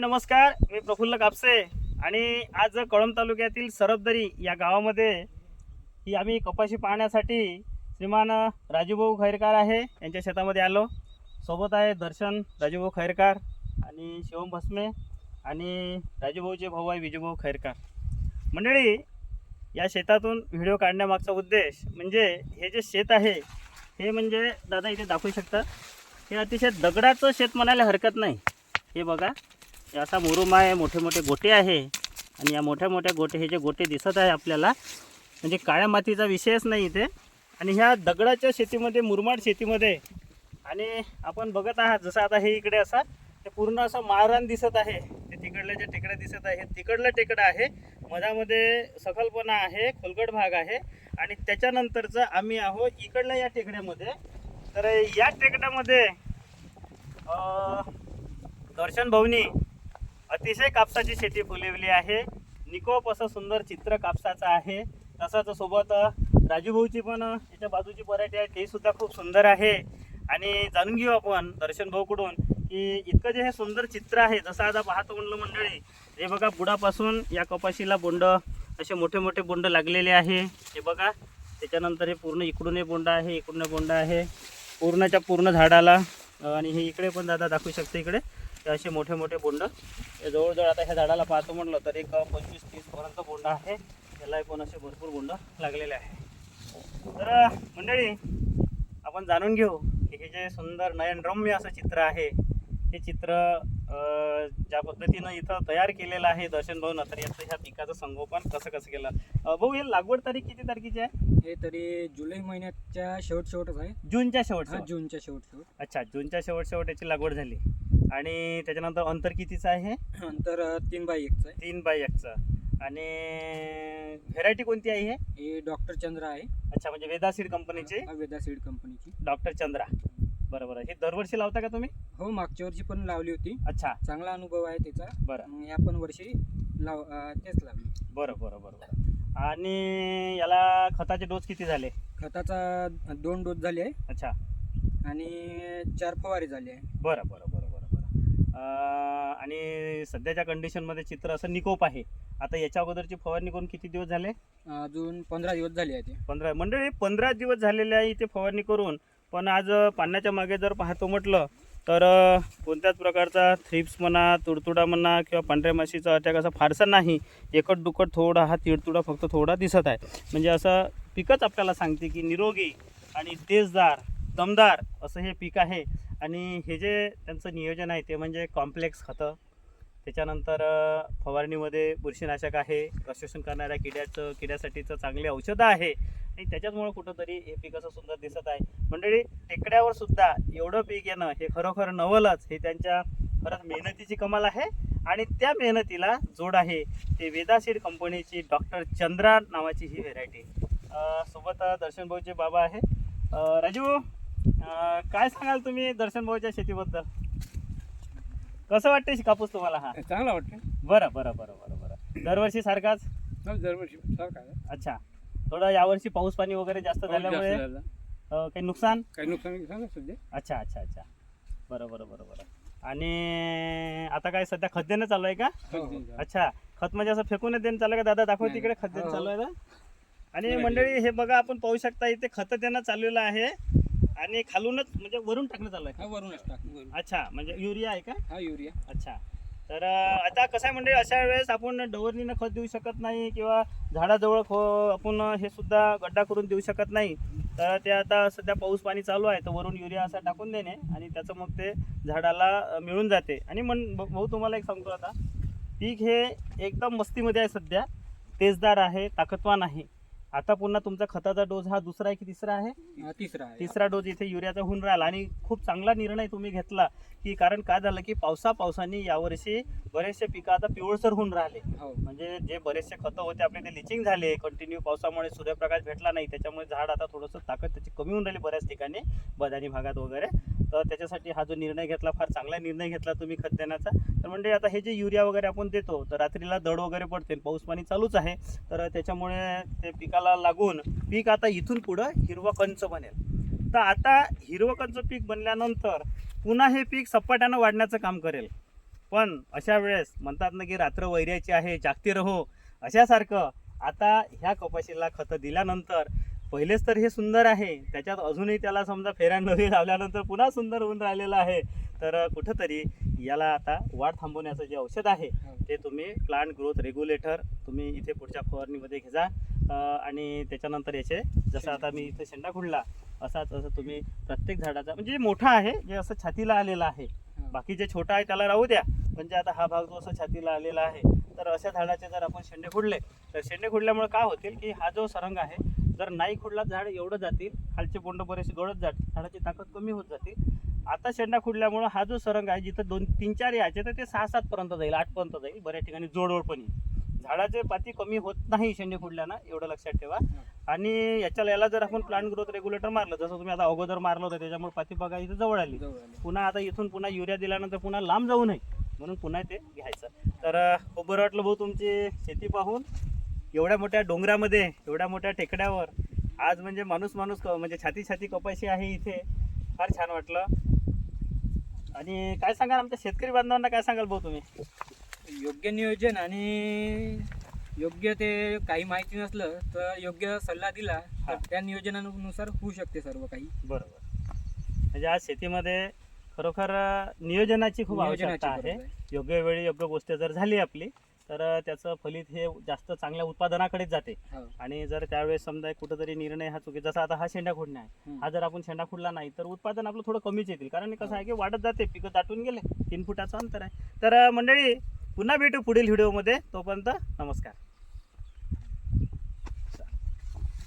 नमस्कार मी प्रफुल्ल कापसे आणि आज कळंब तालुक्यातील सरबदरी या गावामध्ये ही आम्ही कपाशी पाहण्यासाठी श्रीमान राजूभाऊ खैरकार आहे. यांच्या शेतामध्ये आलो. सोबत आहे दर्शन राजूभाऊ खैरकार आणि शिवम भस्मे आणि राजूभाऊचे भाऊ आहे विजूभाऊ खैरकार. मंडळी या शेतातून व्हिडिओ काढण्यामागचा उद्देश म्हणजे हे जे शेत आहे हे म्हणजे दादा इथे दाखवू शकता. हे अतिशय दगडाचं शेत म्हणायला हरकत नाही. हे बघा. असा मुरुम आहे मोठे मोठे गोटे आहे. आणि या मोठ्या मोठ्या गोटे हे जे गोटे दिसत आहे आपल्याला म्हणजे काळ्या मातीचा विषयच नाही इथे. आणि ह्या दगडाच्या शेतीमध्ये मुरमाड शेतीमध्ये आणि आपण बघत आहात जसं आता हे इकडे असा ते पूर्ण असं माळरान दिसत आहे. ते तिकडले जे टेकड्या दिसत आहे तिकडलं टेकडं आहे. मधामध्ये सखलपणा आहे खोलगट भाग आहे. आणि त्याच्यानंतरचं आम्ही आहो इकडल्या या टेकड्यामध्ये. तर या टेकड्यामध्ये दर्शन भवनी अतिशय कापसाची शेती फुलवली आहे. निकोप असं सुंदर चित्र कापसाचं आहे. तसंच सोबत राजूभाऊची पण याच्या बाजूची पराठी आहे ते सुद्धा खूप सुंदर आहे. आणि जाणून घेऊ आपण दर्शन भाऊकडून की इतकं जे हे सुंदर चित्र आहे जसं आता पाहतो म्हणलं मंडळी हे बघा बुडापासून या कपाशीला बोंड असे मोठे मोठे बोंड लागलेले आहे. हे बघा त्याच्यानंतर हे पूर्ण इकडून बोंड आहे इकडून बोंड आहे. पूर्णच्या पूर्ण झाडाला आणि हे इकडे पण दादा दाखवू शकते इकडे. हे असे मोठे मोठे बोंड. हे जवळजवळ आता ह्या झाडाला पाहतो म्हटलं तर एक पंचवीस तीस पर्यंत बोंड आहे. याला पण असे भरपूर बोंड लागलेले आहे. तर मंडळी आपण जाणून घेऊ की हे जे सुंदर नयनरम्य असं चित्र आहे हे चित्र ज्या पद्धतीनं इथं तयार केलेलं आहे दर्शन भाऊ तर याचं ह्या पिकाचं संगोपन कसं कसं केलं? भाऊ हे लागवड तारीख किती तारखेची आहे? हे तरी जुलै महिन्याच्या शेवट शेवटच आहे. जूनच्या शेवट. जूनच्या शेवट शेवट. अच्छा जूनच्या शेवट शेवट याची लागवड झाली. आणि त्याच्यानंतर अंतर कितीचं आहे? नंतर अ, तीन बाय एकचं आहे. तीन बाय एकचं. आणि व्हेरायटी कोणती आहे हे? हे डॉक्टर चंद्रा आहे. अच्छा म्हणजे वेदा सीड कंपनीची? वेदा सीड कंपनीची. डॉक्टर चंद्रा. बरं बरं हे दरवर्षी लावता का तुम्ही? हो मागच्या वर्षी पण लावली होती. अच्छा. चांगला अनुभव आहे त्याचा. बरं. मग या पण वर्षी लाव अ, तेच लावली. बरं बरं बरं बरं. आणि याला खताचे डोस किती झाले? खताचा दोन डोस झाले. आहे अच्छा. आणि चार फवारी झाली. आहे बरं बरं बरं. आणि सध्याच्या कंडिशनमध्ये चित्र असं निकोप आहे. आता याच्या अगोदरची फवारणी करून किती दिवस झाले? अजून पंधरा दिवस झाले आहे ते पंधरा मंडळी पंधरा दिवस झालेले आहे इथे फवारणी करून. पण आज पाण्याच्या मागे जर पाहतो म्हटलं तर कोणत्याच प्रकारचा थ्रिप्स म्हणा तुडतुडा म्हणा किंवा पांढऱ्या माशीचा अटॅक असा फारसा नाही. एकट दुकट थोडा हा तिडतुडा फक्त थोडा दिसत आहे. म्हणजे असं पिकच आपल्याला सांगते की निरोगी आणि तेजदार दमदार असं हे पीक आहे. आणि हे जे त्यांचं नियोजन आहे ते म्हणजे कॉम्प्लेक्स खतं. त्याच्यानंतर फवारणीमध्ये बुरशीनाशक आहे प्रशोषण करणाऱ्या किड्याचं किड्यासाठीचं चांगले औषधं आहे. आणि त्याच्याचमुळं कुठंतरी हे पीक असं सुंदर दिसत आहे. मंडळी टेकड्यावर सुद्धा एवढं पीक येणं हे खरोखर नवलच. हे त्यांच्या खरंच मेहनतीची कमाल आहे आणि त्या मेहनतीला जोड आहे. ते वेदासीड कंपनीची डॉक्टर चंद्रा नावाची ही व्हेरायटी. सोबत दर्शन भाऊचे बाबा आहे. राजू अ, काय सांगाल तुम्ही दर्शन भाऊच्या शेतीबद्दल? कसं वाटतं कापूस तुम्हाला हा? चांगला वाटतं बरं बरं बरं बरं बरं. दरवर्षी सारखाच? दरवर्षी सारखा अच्छा. थोडं यावर्षी पाऊस पाणी वगैरे जास्त झाल्यामुळे अ, काही नुकसान? काही नुकसान सांगा सध्या. अच्छा अच्छा अच्छा. बरं बरं बरं बरं. आणि आता काय सध्या खत देणं चालू आहे का? अच्छा. खत म्हणजे असं फेकूनच देणं चालू आहे का? दादा दाखव नाही, तिकडे खत देणं हो, चालू आहे ना आणि मंडळी हे बघा आपण पाहू शकता इथे खत देणं चाललेलं आहे. आणि खालूनच म्हणजे वरून टाकणं चालू आहे हा वरूनच टाक वरून. अच्छा म्हणजे युरिया आहे का? हा युरिया. अच्छा. तर अं, आता कसं आहे म्हणजे अशा वेळेस आपण डवरणीनं खत देऊ शकत नाही किंवा झाडाजवळ खो आपण हे सुद्धा गड्डा करून देऊ शकत नाही. तर ते आता सध्या पाऊस पाणी चालू आहे तर वरून युरिया असा टाकून देणे आणि त्याचं मग ते झाडाला अं, मिळून जाते. आणि मन भाऊ तुम्हाला एक सांगतो आता. पीक हे एकदम मस्तीमध्ये आहे सध्या. तेजदार आहे ताकदवान आहे. आता पुन्हा तुमचा खताचा डोस हा दुसरा आहे की तिसरा आहे? तिसरा आहे. तिसरा डोस इथे युरियाचा होऊन राहिला आणि खूप चांगला निर्णय तुम्ही घेतला की कारण काय झालं की पावसा पावसाने यावर्षी बरेचसे पिकं आता पिवळसर होऊन राहिले. हो. म्हणजे जे बरेचसे खतं होते आपले ते लिचिंग झाले कंटिन्यू पावसामुळे सूर्यप्रकाश भेटला नाही त्याच्यामुळे झाड आता थोडंसं ताकद त्याची कमी होऊन राहिली बऱ्याच ठिकाणी बदानी भागात वगैरे. तर त्याच्यासाठी हा जो निर्णय घेतला फार चांगला निर्णय घेतला तुम्ही खत देण्याचा तर म्हणजे आता हे जे युरिया वगैरे आपण देतो तर रात्रीला दड वगैरे पडते पाऊस पाणी चालूच आहे. तर त्याच्यामुळे ते पिकाला लागून पीक आता इथून पुढं हिरवं कंच बनेल. तर आता हिरवं कंच पीक बनल्यानंतर पुन्हा हे पीक सपाट्यानं वाढण्याचं काम करेल. पण अशा वेळेस म्हणतात ना की रात्र वैऱ्याची आहे जागती रहो अशासारखं आता ह्या कपाशीला खतं दिल्यानंतर पहिलेच तर हे सुंदर आहे. त्याच्यात अजूनही त्याला समजा फेऱ्या नवी लावल्यानंतर पुन्हा सुंदर होऊन राहिलेलं आहे. तर कुठंतरी याला आता वाढ थांबवण्याचं जे औषध आहे. ते तुम्ही प्लांट ग्रोथ रेग्युलेटर तुम्ही इथे पुढच्या फवारणीमध्ये अं, आणि त्याच्यानंतर याचे जसं आता मी इथे शेंडा खुडला असाच असं तुम्ही प्रत्येक झाडाचा म्हणजे मोठा आहे जे असं छातीला आलेलं आहे. बाकी जे छोटा आहे त्याला राहू द्या. पण जे आता हा भाग जो असं छातीला आलेला आहे तर अशा झाडाचे जर आपण शेंडे खुडले तर शेंडे खुडल्यामुळे काय होतील की हा जो सरंग आहे जर नाही खुडला झाड एवढं जातील खालचे बोंड बरेचसे गळत जातील झाडाची ताकद कमी होत जातील आता शेंडा खुडल्यामुळं हा जो सरंग आहे जिथं दोन तीन चार यायचे तर ते सहा सात पर्यंत जाईल आठ पर्यंत जाईल बऱ्याच ठिकाणी जोडवड पण येईल. झाडाचे पाती कमी होत नाही शेंडे खुडल्यानं एवढं लक्षात ठेवा. आणि याच्याला याला जर आपण प्लांट ग्रोथ रेग्युलेटर मारलं जसं तुम्ही आता अगोदर मारलं होतं त्याच्यामुळे पाती बघा इथं जवळ आली. पुन्हा आता इथून पुन्हा युरिया दिल्यानंतर पुन्हा लांब जाऊ नये म्हणून पुन्हा ते घ्यायचं. तर खूप बरं वाटलं भाऊ तुमची शेती पाहून. एवढ्या मोठ्या डोंगरामध्ये एवढ्या मोठ्या टेकड्यावर. आज म्हणजे माणूस माणूस म्हणजे छाती छाती कपाशी आहे इथे. फार छान वाटलं. आणि काय सांगाल आमच्या शेतकरी बांधवांना? काय सांगाल भाऊ तुम्ही? योग्य नियोजन आणि योग्य ते काही माहिती नसलं तर योग्य सल्ला दिला. तर त्या नियोजनानुसार होऊ शकते सर्व काही. बरोबर. म्हणजे आज शेतीमध्ये खरोखर नियोजनाची खूप आवश्यकता आहे. योग्य वेळी योग्य गोष्ट जर झाली आपली तर त्याचं फलित हे जास्त चांगल्या उत्पादनाकडेच जाते. हो. आणि जर त्यावेळेस समजा कुठंतरी निर्णय हा चुकी जसा आता हा शेंडा खोडणे आहे. हा जर आपण शेंडा खोडला नाही तर उत्पादन आपलं थोडं कमीच येतील. कारण कसं आहे की वाढत जाते पिकं दाटून गेले तीन फुटाचं अंतर आहे. तर मंडळी पुन्हा भेटू पुढील व्हिडिओमध्ये. तोपर्यंत नमस्कार.